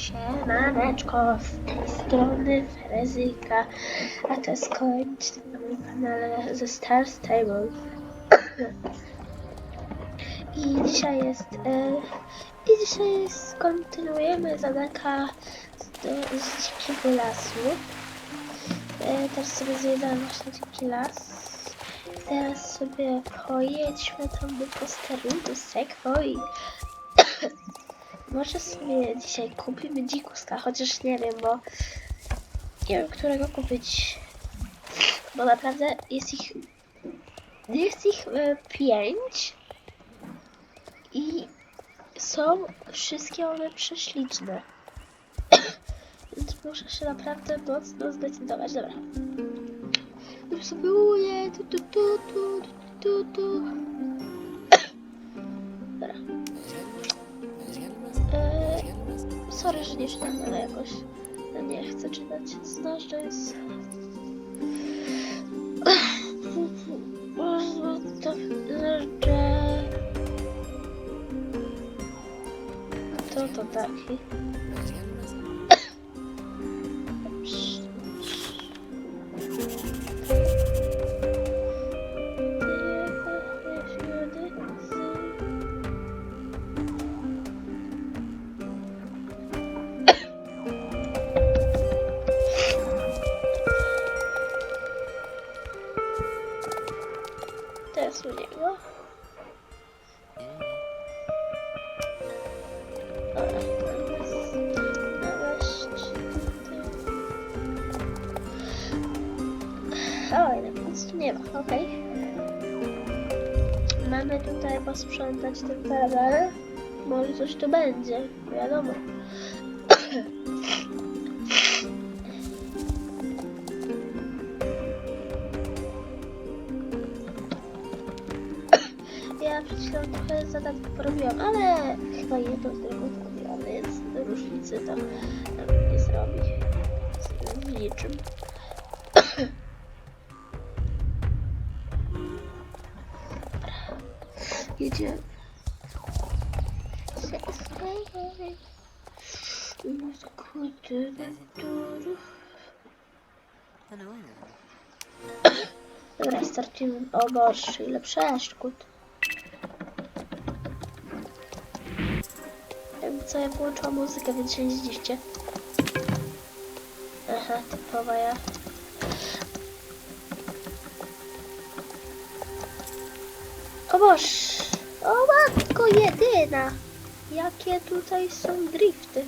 Siemaneczko, z tej strony Ferezyka, a to odcinek na moim kanale ze Star Stable. I dzisiaj jest, e, i dzisiaj jest, kontynuujemy zadania z, do, z dzikiego lasu. E, teraz sobie zwiedzamy właśnie dziki las. Teraz sobie pojedźmy tam do posteru, do Sekwoi. Może sobie dzisiaj kupimy dzikuska, chociaż nie wiem, bo nie wiem, którego kupić. Bo naprawdę jest ich jest ich e, pięć i są wszystkie one prześliczne. Więc muszę się naprawdę mocno zdecydować. Dobra. Już sobie uję, tu, tu, tu, tu, tu, tu. Dobra. Sorry, że nie czytam, ale jakoś no nie chcę czytać. Znasz, że jest... To, że... To to taki. O, ile nic tu nie ma, okej. Mamy tutaj posprzątać ten teren. Może coś tu będzie, wiadomo. Ja przed chwilą trochę zadań porobiłam, ale chyba jedno z drugą zrobiłam, więc różnicy to nie zrobi z niczym. Jedziemy. Dobra, startujemy. O Boże, ile przeszkód. Jakby co, ja włączyłam muzykę, więc się nie zdziwcie. Aha, typowa ja. O Boż! O matko jedyna! Jakie tutaj są drifty.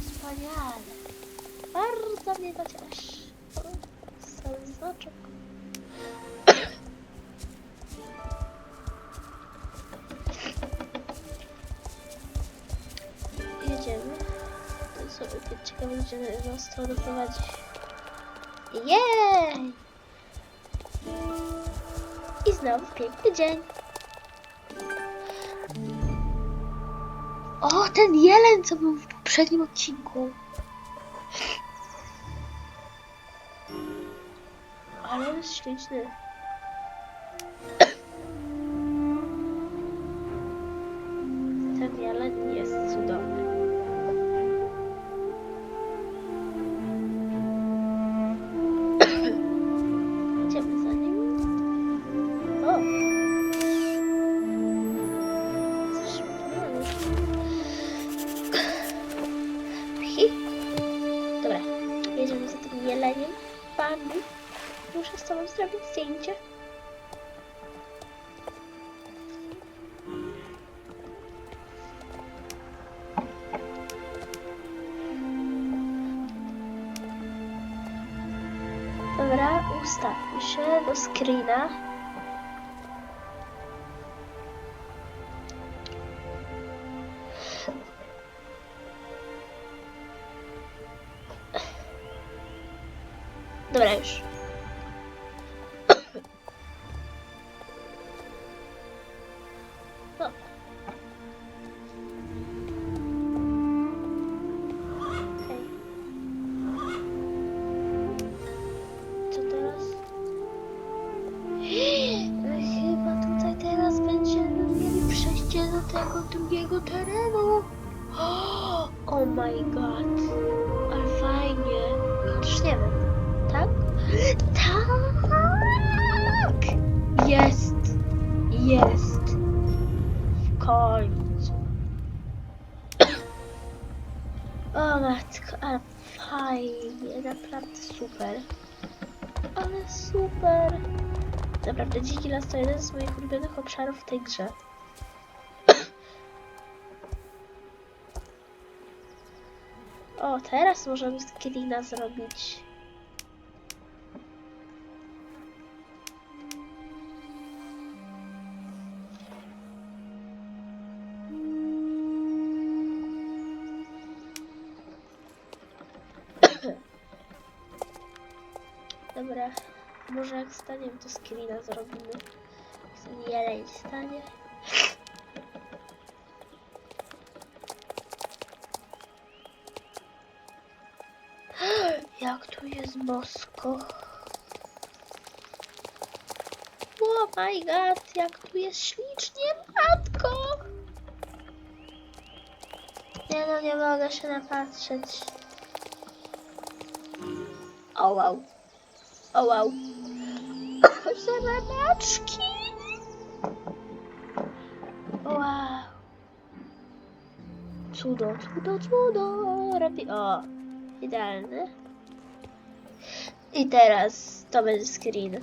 Wspaniale. Bardzo mnie. O, Cały znaczek. Jedziemy. To sobie ciekawe, gdzie nas to doprowadzi. Jej! I znowu piękny dzień. Ten jeleń, co był w poprzednim odcinku. Ale jest śliczny. ten jest cudowny. Ustawmy się naprawdę super. Ale super. Naprawdę, Dziki Las to jeden z moich ulubionych obszarów w tej grze. O, teraz możemy screena zrobić. Może jak staniemy, to screena zrobimy. Jak ten jeleń stanie. Jak tu jest bosko. Oh my god, jak tu jest ślicznie, matko! Nie no, nie mogę się napatrzeć. O wow. O wow. Zobacz, Wow. Cudo, cudo, cudo. Robi... O, idealne. I teraz to będzie screen.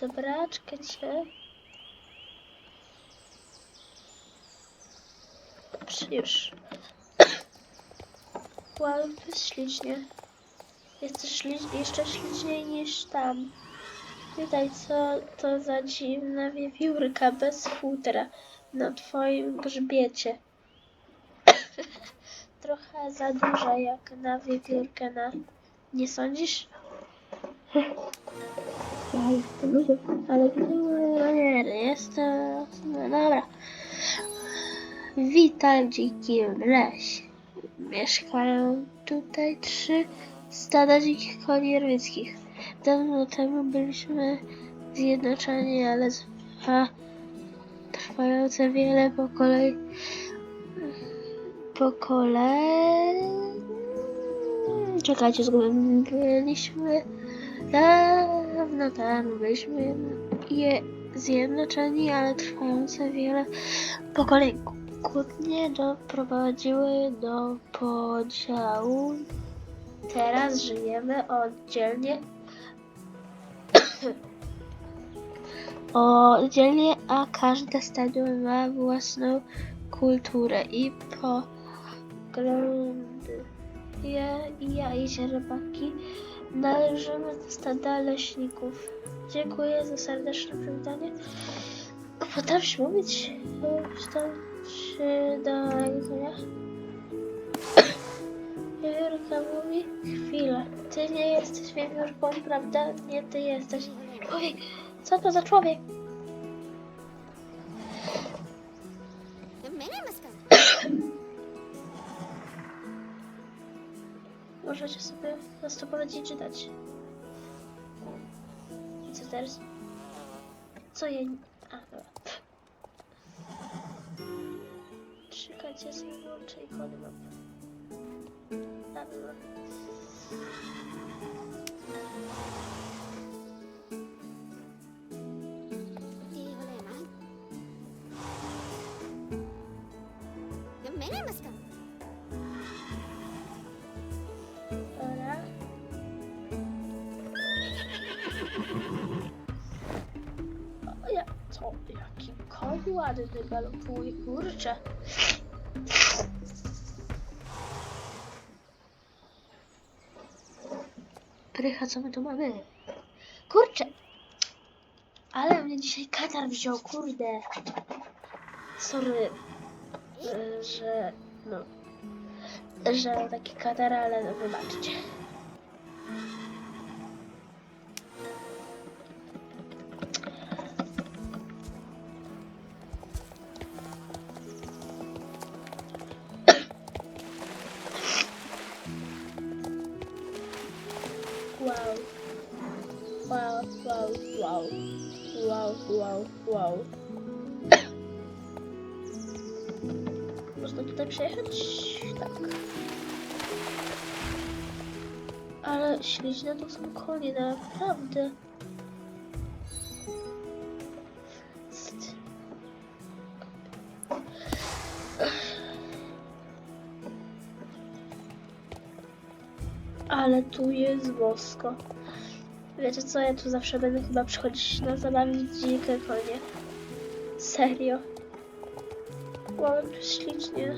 Dobra, czekajcie. Dobrze, już. To jest ślicznie. Jest to śli- jeszcze śliczniej niż tam. Tutaj co to za dziwna wiewiórka bez futra na twoim grzbiecie. Trochę za duża jak na wiewiórkę na... Nie sądzisz? Ale no nie, jest to... No dobra. Witaj w dzikim lesie. Mieszkają tutaj trzy stada dzikich koni rybieckich. Dawno temu byliśmy zjednoczeni, ale trwa, trwające wiele pokoleń pokoleń. Czekajcie, zgubiłem byliśmy dawno temu byliśmy je zjednoczeni, ale trwające wiele pokoleń kłótnie doprowadziły do podziału Teraz żyjemy oddzielnie. oddzielnie, a każde stadium ma własną kulturę i poglądy. Ja ja i rybaki należymy do stada leśników. Dziękuję za serdeczne przywitanie. Potrafisz mówić? Wstąpić do jedzenia? Wiewiórka mówi, chwilę, ty nie jesteś wiewiórką, prawda? Nie, ty jesteś. Człowiek, co to za człowiek? Możecie sobie nas to powiedzieć czytać. I co teraz? Co ja... jag med. Jag menar man ska. Dobra. O, ja, co? Jaki koń ładny galopuje, kurczę. Prycha, co my tu mamy? Kurczę. Ale mnie dzisiaj katar wziął, kurde. Sorry, y, że no, że taki katar, ale no wybaczcie. Ale śliczne to są konie, naprawdę. Ale tu jest bosko. Wiecie co, ja tu zawsze będę chyba przychodzić na zabawić dzikie konie. Serio. Jak tu ślicznie.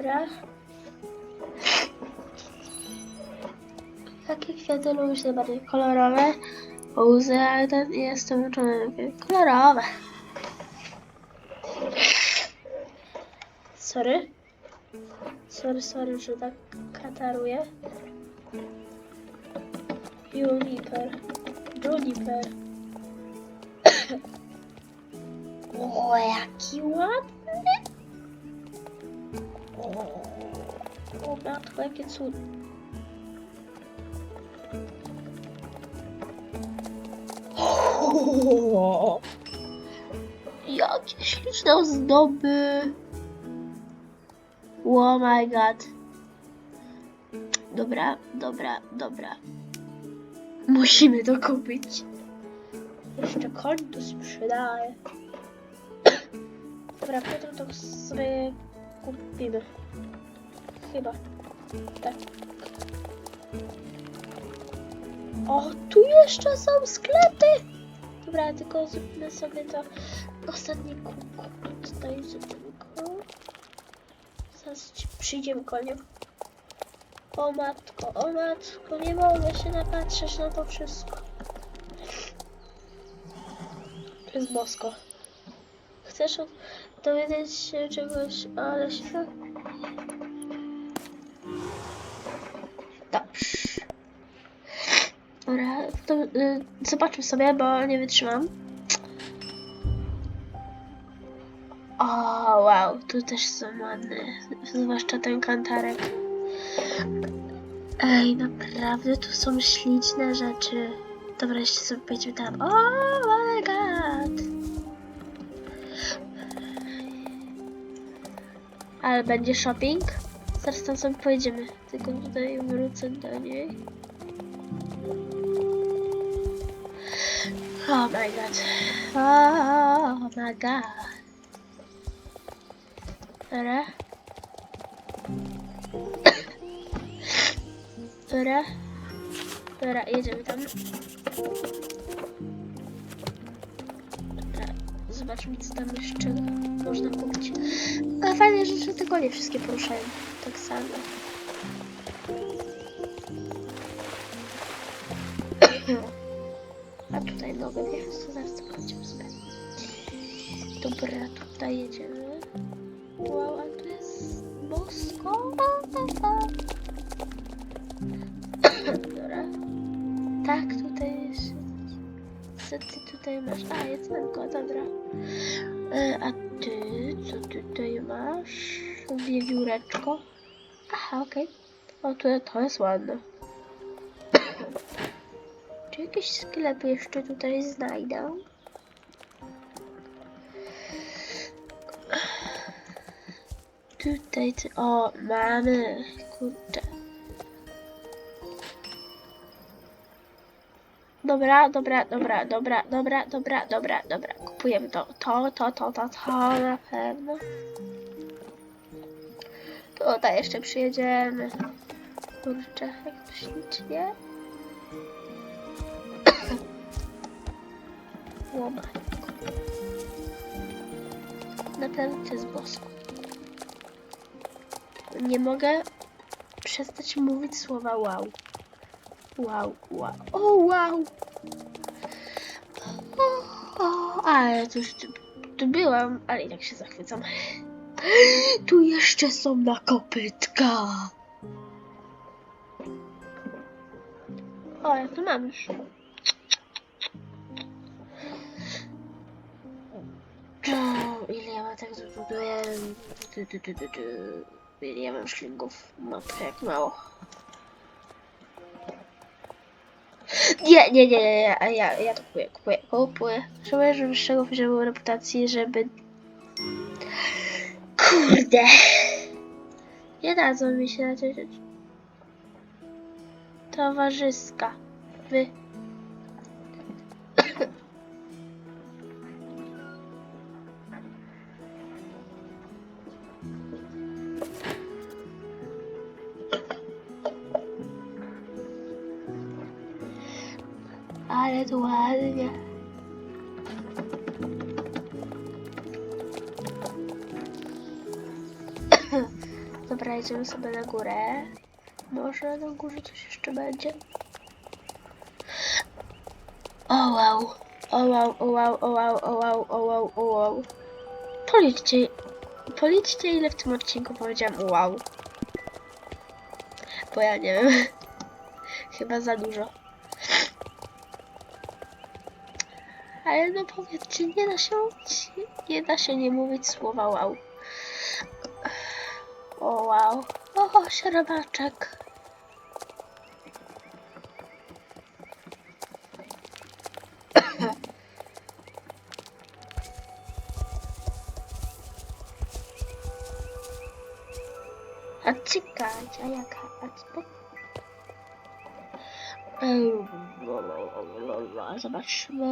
Dobra. Jakie kwiaty lubisz najbardziej? Kolorowe? Łzy, ale ten jestem uczony. Kolorowe. Sorry. Sorry, sorry, że tak kataruję. Juniper. Juniper. o, jaki ładny. Matko, jakie cud. O, jakie śliczne ozdoby. Oh my god. Dobra, dobra, dobra. Musimy to kupić. Jeszcze koń to się przydaje. Dobra, potem to sobie kupimy. Chyba. Tak. O, tu jeszcze są sklepy! Dobra, tylko zróbmy sobie to ostatnie kółko. Tutaj że tylko. Zaraz przyjdziemy koniu. O matko, o matko, nie mogę się napatrzeć na to wszystko. To jest bosko. Chcesz dowiedzieć się czegoś o lesie? Dobrze. To y, zobaczmy sobie, bo nie wytrzymam. O, wow, tu też są ładne. Zwłaszcza ten kantarek. Ej, naprawdę tu są śliczne rzeczy. Dobra, jeszcze sobie pojedziemy tam. O my god! Ale będzie shopping? Zaraz tam sobie pojedziemy. Tylko tutaj wrócę do niej. Oh my god. Oh my god. Dobra. Dobra. Dobra, jedziemy tam. Dobra, zobaczmy co tam jeszcze można kupić. A fajne rzeczy tylko nie wszystkie poruszają. Tak samo. Dobra, tutaj jedziemy. Wow, a tu jest bosko. Tak, tutaj jest. Co ty tutaj masz? A, jedzonko, dobra. E, a ty, co ty tutaj masz? Wiewióreczko. Aha, okej. O, to, to jest ładne. Czy jakiś sklep jeszcze tutaj znajdę? Tutaj, o, mamy, kurczę. Dobra, dobra, dobra, dobra, dobra, dobra, dobra, dobra. Kupujemy to, to, to, to, to, to na pewno. Tutaj jeszcze przyjedziemy. Kurczę, jak to ślicznie. Łomaj. Naprawdę jest bosko. Nie mogę przestać mówić słowa wow. Wow, wow. O, wow! O, ale to już tu, tu byłam, ale i tak się zachwycam. Tu jeszcze są nakopytka. O, ja tu mam już. O, ile ja mam tak ja mam szlingów? Matko, jak mało. Nie, nie, nie, nie, nie, ja, ja to kupuję, kupuję, kupuję. Potrzebuję żeby wyższego poziomu reputacji, żeby... Kurde! Nie dadzą mi się te rzeczy. Towarzyska. Wy... Ale to ładnie. Dobra, idziemy sobie na górę. Może na górze coś jeszcze będzie. O wow, o wow, o wow, o wow, o wow, o wow, o wow. Policzcie, policzcie ile w tym odcinku powiedziałam wow. Bo ja nie wiem. Chyba za dużo. Ale no powiedzcie, nie da się nie da się nie mówić słowa wow. O wow. O, sierbaczek. A czekać, a jaka? A co? Zobaczmy.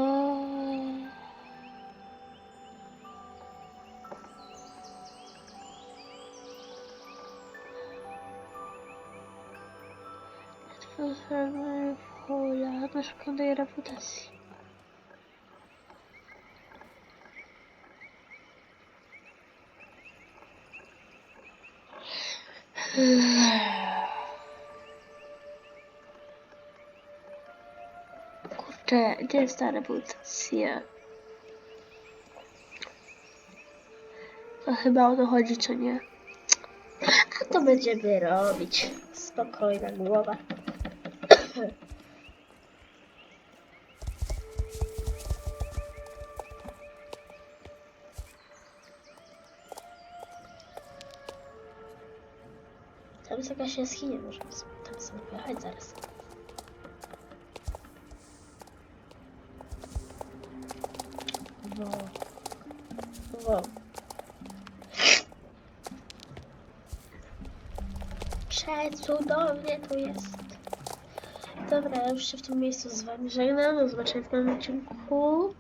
Transformar folha na szkodę reputacji. Ugh. Kurczę, gdzie jest ta reputacja? To chyba o to chodzi, co nie? A to będziemy robić. Spokojna głowa. Tam jest jakaś jaskinia, możemy tam sobie pojechać zaraz. Przecudownie tu jest. Dobra, już się w tym miejscu z wami żegnam. Do zobaczenia w nowym odcinku.